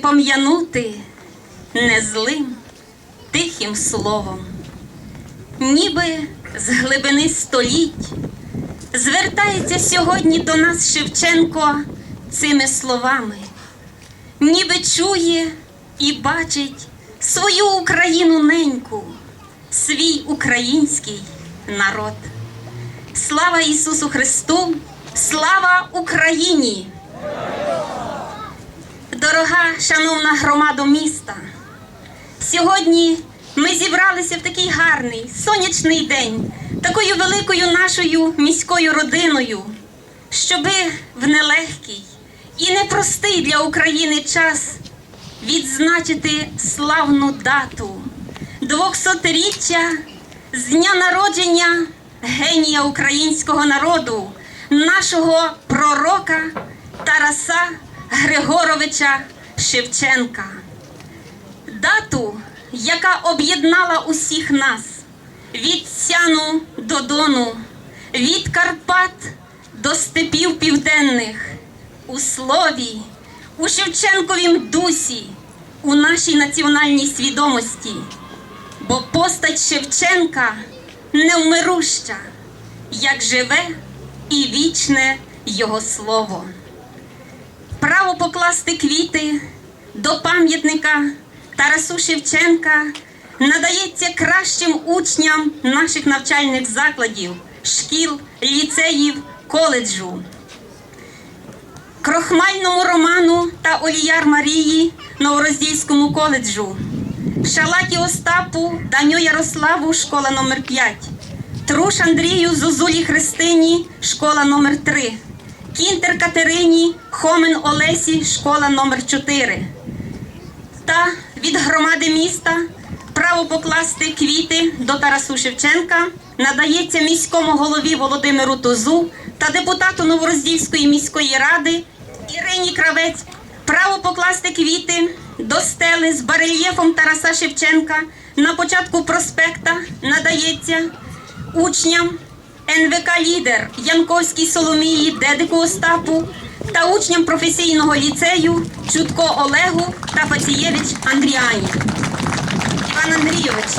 пом'янути незлим, тихим словом, ніби з глибини століть звертається сьогодні до нас Шевченко цими словами, ніби чує і бачить свою Україну неньку, свій український народ. Слава Ісусу Христу! Слава Україні! Дорога шановна громада міста, сьогодні ми зібралися в такий гарний сонячний день, такою великою нашою міською родиною, щоби в нелегкий і непростий для України час відзначити славну дату 200-річчя з дня народження генія українського народу, нашого пророка Тараса Григоровича Шевченка. Дату, яка об'єднала усіх нас від Сяну до Дону, від Карпат до степів південних, у слові, у Шевченковім дусі, у нашій національній свідомості. Бо постать Шевченка невмируща, як живе і вічне його слово. Право покласти квіти до пам'ятника Тарасу Шевченка надається кращим учням наших навчальних закладів, шкіл, ліцеїв, коледжу. Крохмальному Роману та Оліяр Марії Новороздільському коледжу, Шалаті Остапу, Даню Ярославу, школа номер 5 Труш Андрію Зозулі Христині, школа номер 3 Кінтер Катерині, Хомен Олесі, школа номер 4 Та від громади міста право покласти квіти до Тарасу Шевченка надається міському голові Володимиру Тузу та депутату Новороздільської міської ради Ірині Кравець. Право покласти квіти до стели з барельєфом Тараса Шевченка на початку проспекта надається учням НВК Лідер Янковській Соломії Дедику Остапу та учням професійного ліцею Чутко Олегу та Фацієвич Андріані. Іван Андрійович,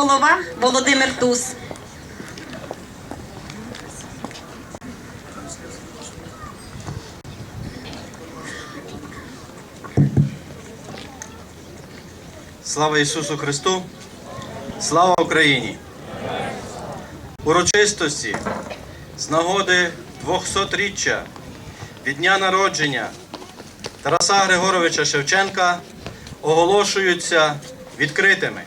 голова Володимир Туз. Слава Ісусу Христу! Слава Україні! Урочистості з нагоди 200-річчя від дня народження Тараса Григоровича Шевченка оголошуються відкритими.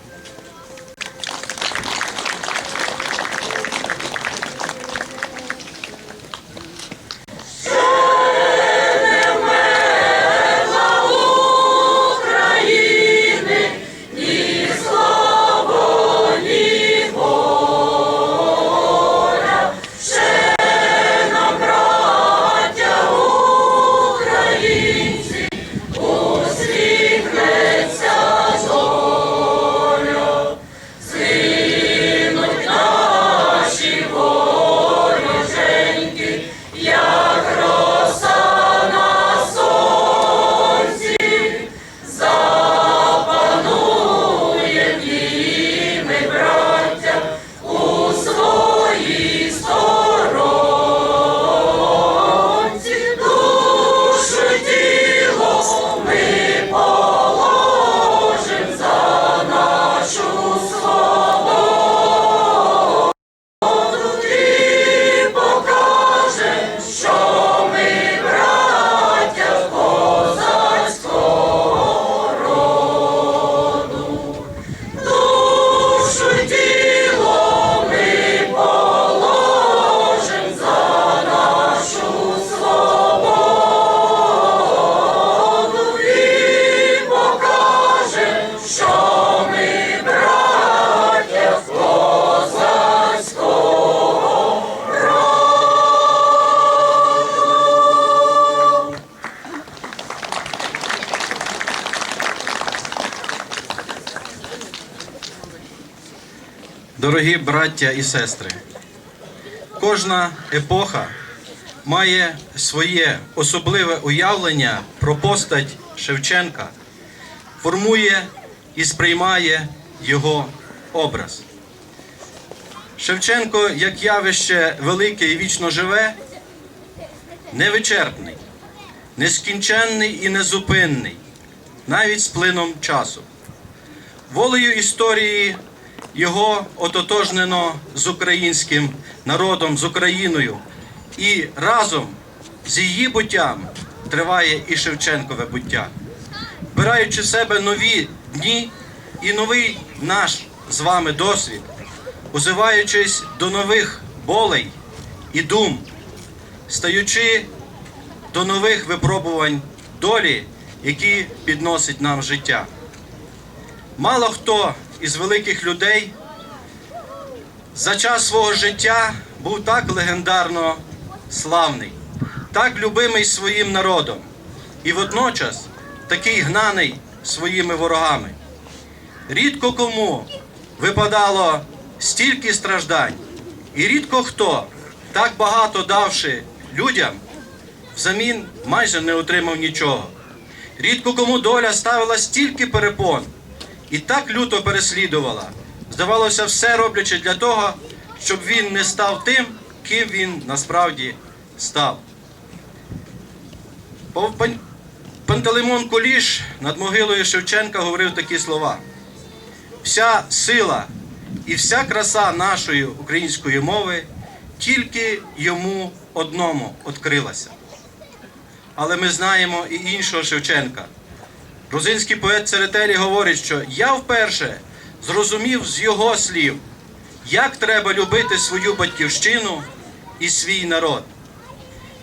Дорогі браття і сестри, кожна епоха має своє особливе уявлення про постать Шевченка, формує і сприймає його образ. Шевченко, як явище велике і вічно живе, невичерпний, нескінченний і незупинний, навіть з плином часу. Волею історії його ототожнено з українським народом, з Україною, і разом з її буттям триває і Шевченкове буття, вбираючи в себе нові дні і новий наш з вами досвід, узиваючись до нових болей і дум, стаючи до нових випробувань долі, які підносить нам життя. Мало хто із великих людей за час свого життя був так легендарно славний, так любимий своїм народом і водночас такий гнаний своїми ворогами. Рідко кому випадало стільки страждань, і рідко хто, так багато давши людям, взамін майже не отримав нічого. Рідко кому доля ставила стільки перепон і так люто переслідувала. Здавалося, все роблячи для того, щоб він не став тим, ким він насправді став. Пантелеймон Куліш над могилою Шевченка говорив такі слова: вся сила і вся краса нашої української мови тільки йому одному відкрилася. Але ми знаємо і іншого Шевченка. Грузинський поет Церетелі говорить, що я вперше зрозумів з його слів, як треба любити свою батьківщину і свій народ.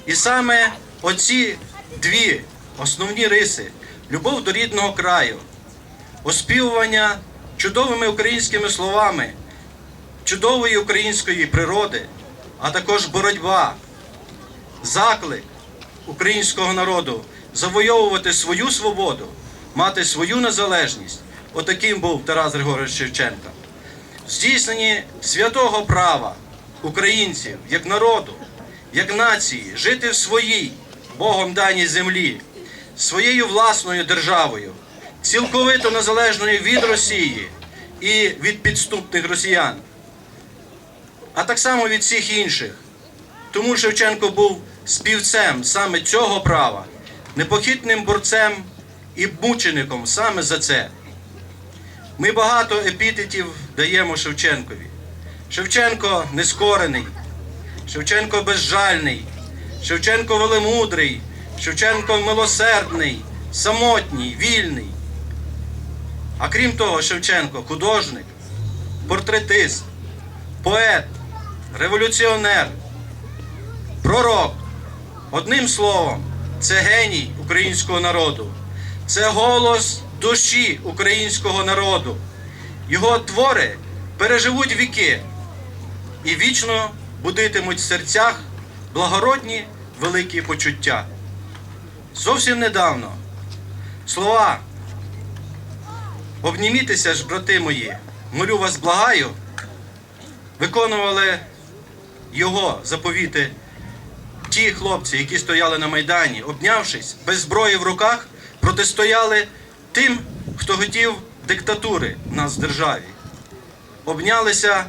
І саме оці дві основні риси любов до рідного краю, оспівування чудовими українськими словами, чудової української природи, а також боротьба, заклик українського народу завойовувати свою свободу, мати свою незалежність. Отаким був Тарас Григорович Шевченко. В здійсненні святого права українців як народу, як нації, жити в своїй Богом даній землі, своєю власною державою, цілковито незалежною від Росії і від підступних росіян, а так само від всіх інших. Тому Шевченко був співцем саме цього права, непохитним борцем і мучеником саме за це. Ми багато епітетів даємо Шевченкові. Шевченко нескорений, Шевченко безжальний, Шевченко велемудрий, Шевченко милосердний, самотній, вільний. А крім того, Шевченко художник, портретист, поет, революціонер, пророк. Одним словом, це геній українського народу, це голос душі українського народу. Його твори переживуть віки і вічно будитимуть в серцях благородні великі почуття. Зовсім недавно слова обнімітеся ж, брати мої, молю вас, благаю, виконували його заповіти ті хлопці, які стояли на Майдані, обнявшись без зброї в руках, протистояли тим, хто хотів диктатури в нас в державі. Обнялися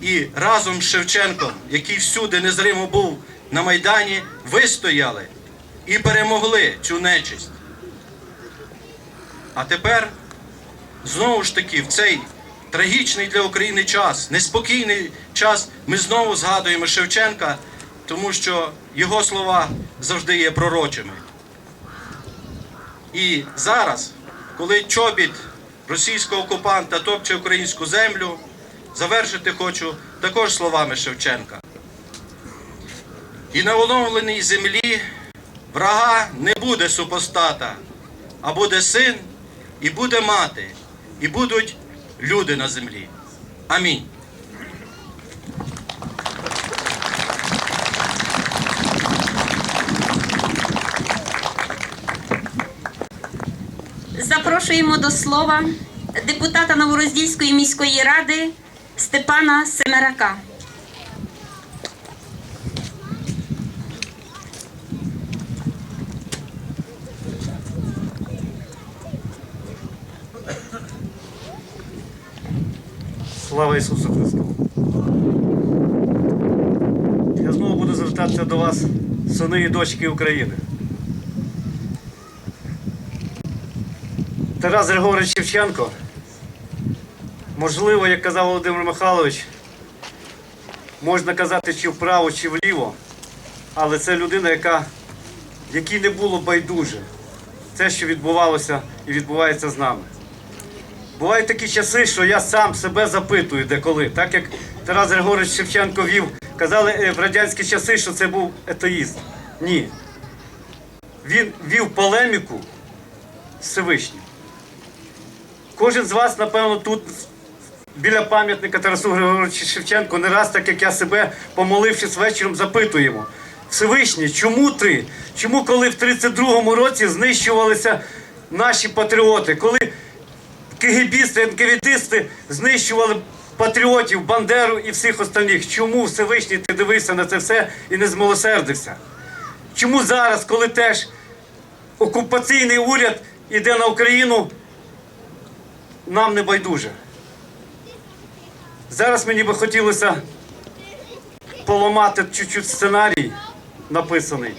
і разом з Шевченком, який всюди незримо був на Майдані, вистояли і перемогли цю нечисть. А тепер знову ж таки в цей трагічний для України час, неспокійний час, ми знову згадуємо Шевченка, тому що його слова завжди є пророчими. І зараз, коли чобіт російського окупанта топче українську землю, завершити хочу також словами Шевченка. І на оновленій землі врага не буде супостата, а буде син, і буде мати, і будуть люди на землі. Амінь. Запрошуємо до слова депутата Новороздільської міської ради Степана Семерака. Слава Ісусу Христу! Я знову буду звертатися до вас, сини і дочки України. Тарас Григорович Шевченко, можливо, як казав Володимир Михайлович, можна казати чи вправо, чи вліво, але це людина, яка, якій не було байдуже те, що відбувалося і відбувається з нами. Бувають такі часи, що я сам себе запитую деколи. Так як Тарас Григорович Шевченко вів, казали е, в радянські часи, що це був етеїст. Ні. Він вів полеміку з Всевишнім. Кожен з вас, напевно, тут біля пам'ятника Тарасу Григоровичу Шевченку не раз, так як я себе, помолившись вечором, запитуємо. Всевишній, чому ти? Чому коли в 32-му році знищувалися наші патріоти? Коли кигибісти, НКВДисти знищували патріотів, Бандеру і всіх остальних. Чому Всевишній ти дивився на це все і не змилосердився? Чому зараз, коли теж окупаційний уряд іде на Україну, нам не байдуже? Зараз мені би хотілося поламати чуть-чуть сценарій написаний.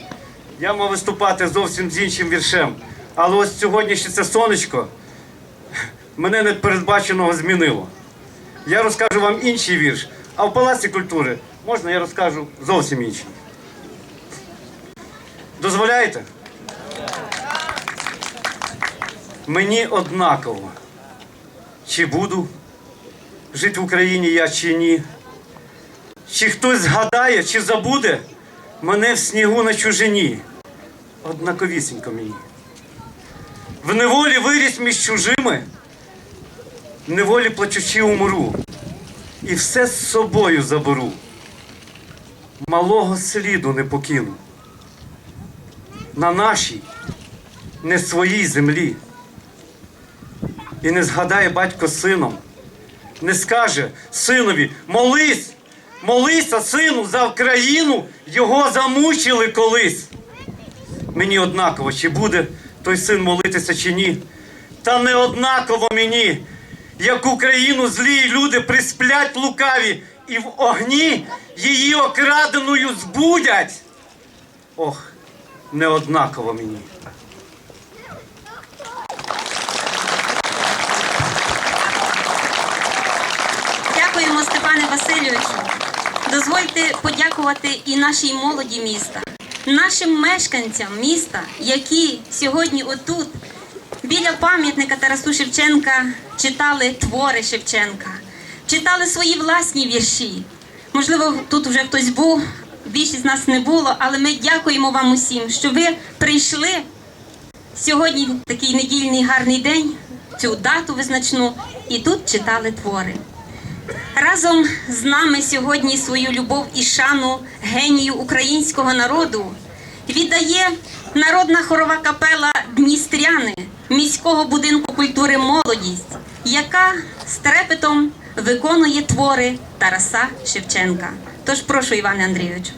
Я мав виступати зовсім з іншим віршем. Але ось сьогоднішнє це сонечко мене непередбаченого змінило. Я розкажу вам інший вірш, а в Палаці культури можна я розкажу зовсім інший. Дозволяєте? Мені однаково, чи буду жити в Україні я чи ні. Чи хтось згадає, чи забуде мене в снігу на чужині. Однаковісінько мені. В неволі виріс між чужими, в неволі плачучи умру, і все з собою заберу. Малого сліду не покину. На нашій, не своїй землі. І не згадає батько сином, не скаже синові, молись, молися, сину, за Україну, його замучили колись. Мені однаково, чи буде той син молитися чи ні. Та не однаково мені, як Україну злі люди присплять лукаві і в огні її окраденою збудять. Ох, не однаково мені. Степане Васильовичу. Дозвольте подякувати і нашій молоді міста, нашим мешканцям міста, які сьогодні отут, біля пам'ятника Тарасу Шевченка, читали твори Шевченка, читали свої власні вірші. Можливо, тут вже хтось був, більшість з нас не було, але ми дякуємо вам усім, що ви прийшли сьогодні такий недільний гарний день, цю дату визначну, і тут читали твори. Разом з нами сьогодні свою любов і шану генію українського народу віддає народна хорова капела Дністряни міського будинку культури Молодість, яка з трепетом виконує твори Тараса Шевченка. Тож прошу, Іване Андрійовичу.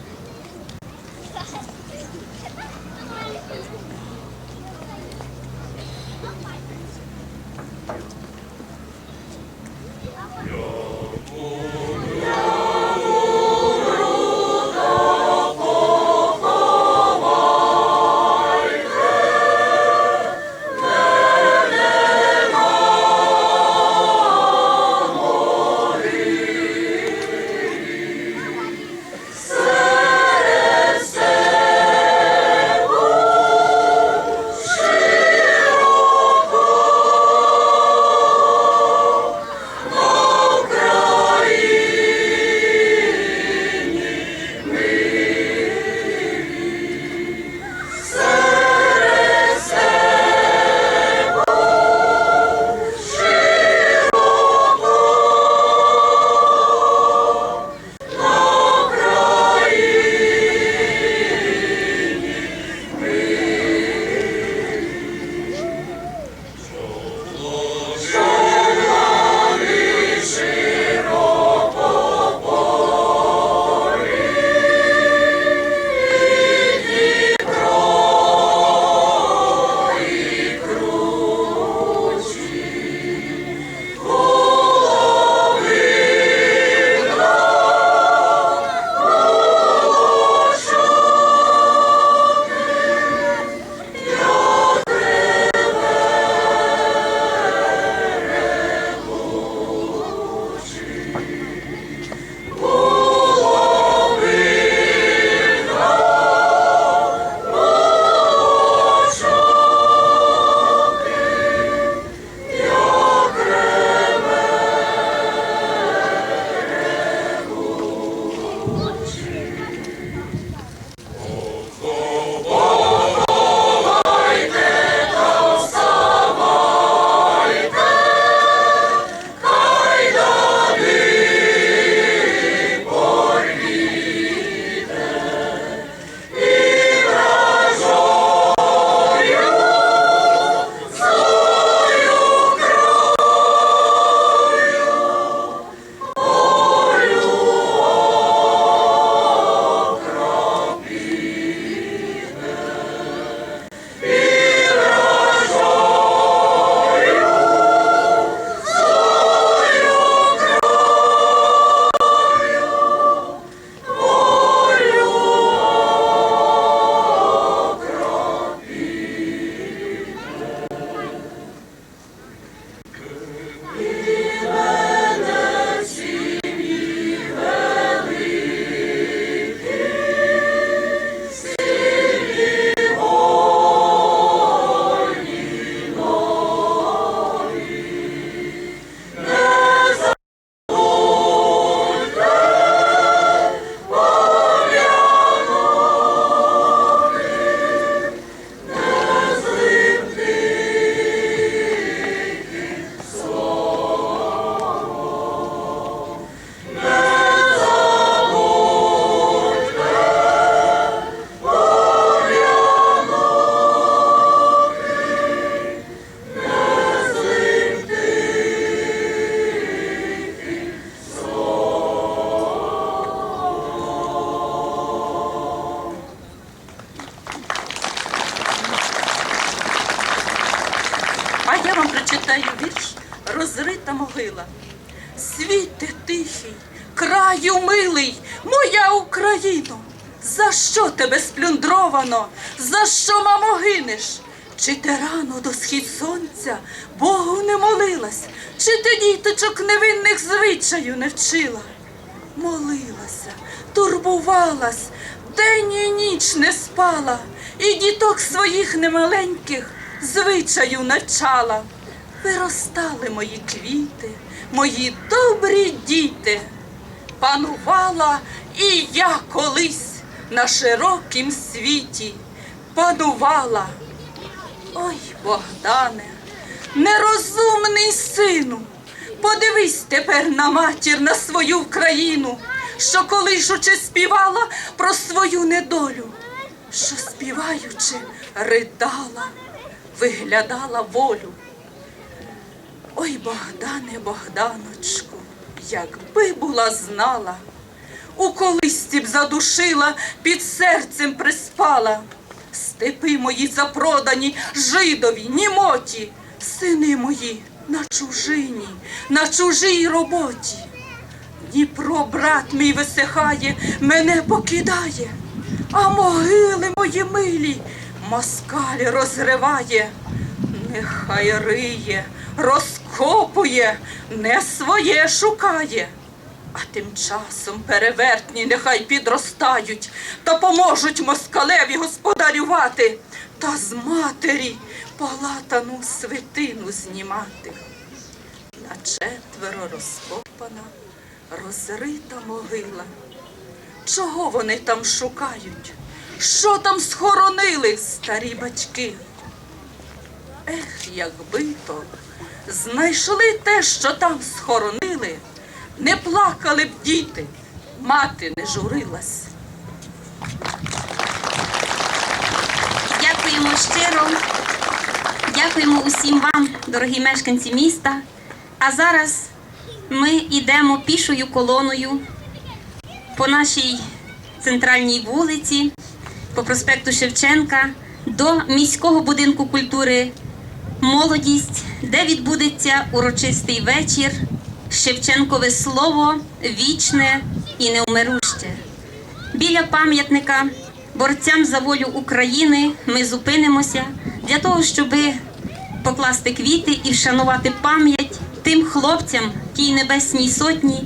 Схід сонця Богу не молилась, чи ти діточок невинних звичаю не вчила? Молилася, турбувалась, день і ніч не спала, і діток своїх немаленьких звичаю навчала. Виростали мої квіти, мої добрі діти. Панувала і я колись на широкім світі. Панувала. Ой, Богдане, нерозумний сину, подивись тепер на матір, на свою Україну, що колишучи співала про свою недолю, що співаючи ридала, виглядала волю. Ой, Богдане, Богданочку, якби була знала, у колисці б задушила, під серцем приспала. Степи мої запродані, жидові, німоті, сини мої на чужині, на чужій роботі. Дніпро, брат мій висихає, мене покидає, а могили мої милі москаль розриває. Нехай риє, розкопує, не своє шукає. А тим часом перевертні нехай підростають та поможуть москалеві господарювати та з матері палатану свитину знімати. На четверо розкопана, розрита могила. Чого вони там шукають? Що там схоронили старі батьки? Ех, якби то знайшли те, що там схоронили, не плакали б діти, мати не журилась. Дякуємо щиро. Дякуємо усім вам, дорогі мешканці міста. А зараз ми йдемо пішою колоною по нашій центральній вулиці, по проспекту Шевченка до міського будинку культури Молодість, де відбудеться урочистий вечір, Шевченкове слово вічне і неумируще. Біля пам'ятника борцям за волю України ми зупинимося для того, щоб покласти квіти і вшанувати пам'ять тим хлопцям тій небесній сотні,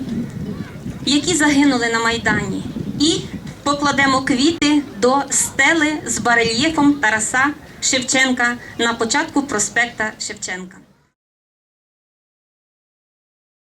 які загинули на Майдані. І покладемо квіти до стели з барельєфом Тараса Шевченка на початку проспекта Шевченка.